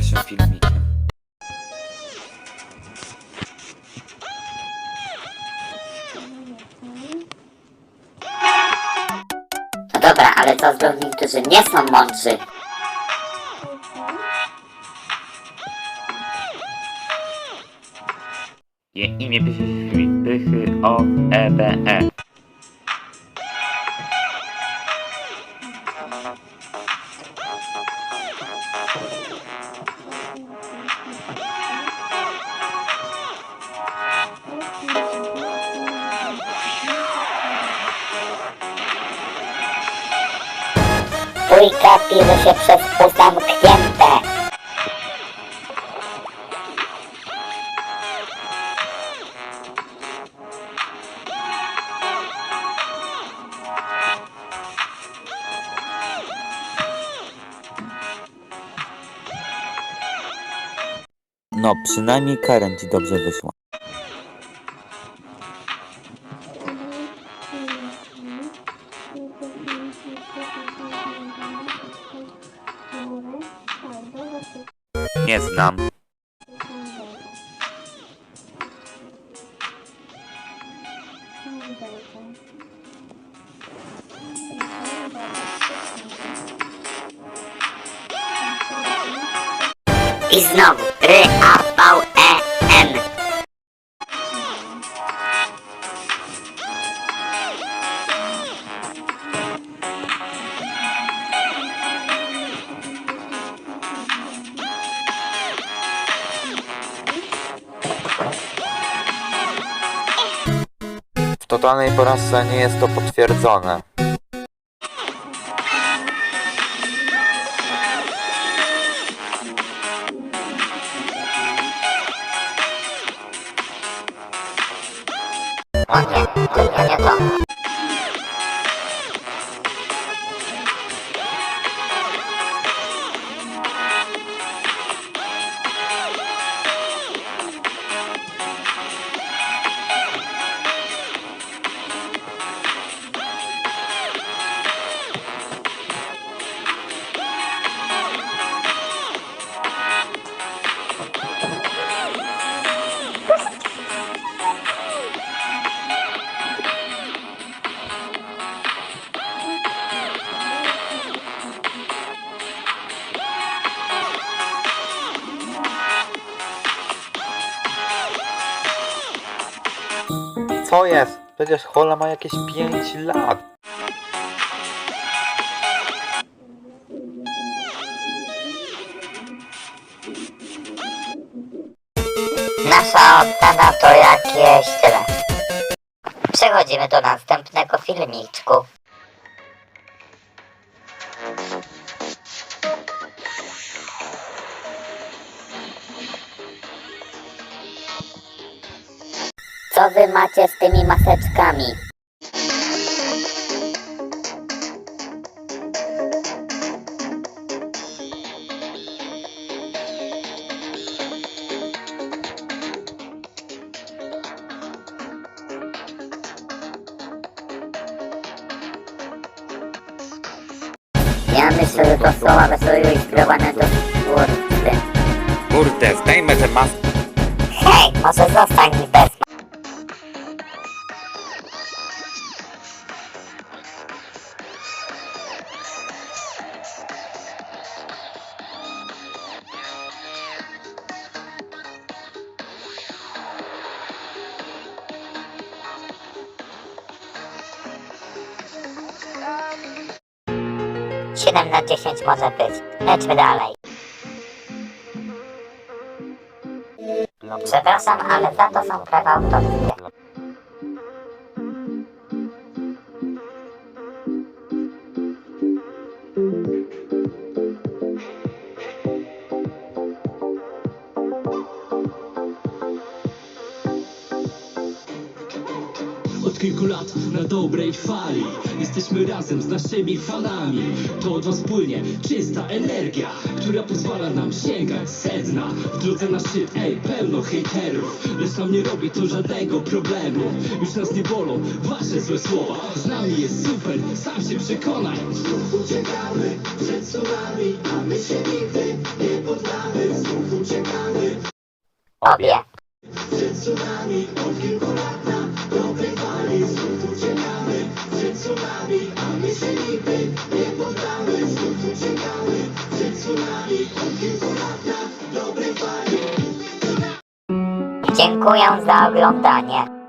pierwszym filmikiem. No dobra, ale co z ludźmi, którzy nie są mądrzy? Je imię pychy, pychy o e b e. Dwójka pisze się przez. No, przynajmniej Karen ci dobrze wyszła. Nie znam. I znowu R, totalnej porażce nie jest to potwierdzone. Co jest? Przecież Hola ma jakieś 5 lat. Nasza ocena to jakieś tyle. Przechodzimy do następnego filmiczku. Co wy macie z tymi maseczkami? Ja myślę, że to słowa wesołego inspirowane do twórcy. Kurde, zdejmę tę maskę. Hej, może zostań mi bez Siedem na dziesięć może być. Lećmy dalej. Przepraszam, ale za to są prawa autorskie. Od kilku lat na dobrej fali. Jesteśmy razem z naszymi fanami. To od was płynie czysta energia Która pozwala nam sięgać sedna. W drodze na szczyt, ej, pełno hejterów. Lecz nam nie robi to żadnego problemu. Już nas nie bolą wasze złe słowa. Z nami jest super, sam się przekonaj. Znów uciekamy przed tsunami A my się nigdy nie poddamy. Znów uciekamy Obie. przed tsunami Od kilku lat na Nie uciekały Dziękuję za oglądanie.